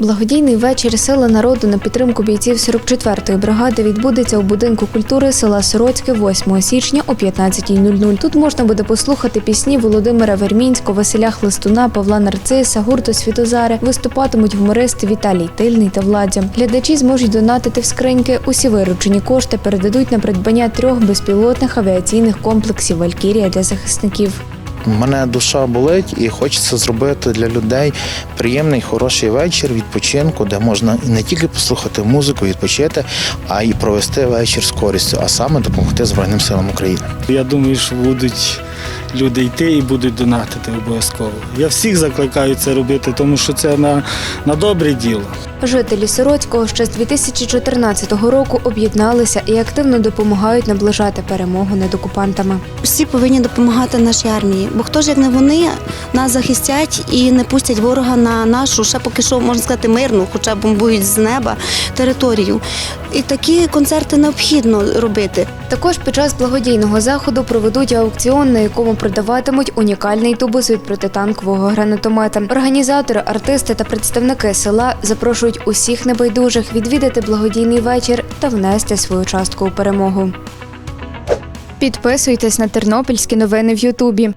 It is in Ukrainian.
Благодійний вечір Сила народу на підтримку бійців 44-ї бригади відбудеться у будинку культури села Сороцьке 8 січня о 15.00. Тут можна буде послухати пісні Володимира Вермінського, Василя Хлистуна, Павла Нарциса, гурту Світозари. Виступатимуть гумористи Віталій Тильний та Владзя. Глядачі зможуть донатити в скриньки. Усі виручені кошти передадуть на придбання трьох безпілотних авіаційних комплексів Валькірія для захисників. Мене душа болить і хочеться зробити для людей приємний, хороший вечір відпочинку, де можна не тільки послухати музику, відпочити, а й провести вечір з користю, а саме допомогти Збройним силам України. Я думаю, що будуть люди йти і будуть донатити обов'язково. Я всіх закликаю це робити, тому що це на, на добре діло. Жителі Сироцького ще з 2014 року об'єдналися і активно допомагають наближати перемогу над окупантами. Всі повинні допомагати нашій армії, бо хто ж як не вони нас захистять і не пустять ворога на нашу, ще поки що можна сказати, мирну, хоча бомбують з неба територію. І такі концерти необхідно робити. Також під час благодійного заходу проведуть аукціон, на якому продаватимуть унікальний тубус від протитанкового гранатомета. Організатори, артисти та представники села запрошують усіх небайдужих відвідати благодійний вечір та внести свою частку у перемогу. Підписуйтесь на тернопільські новини в Ютубі.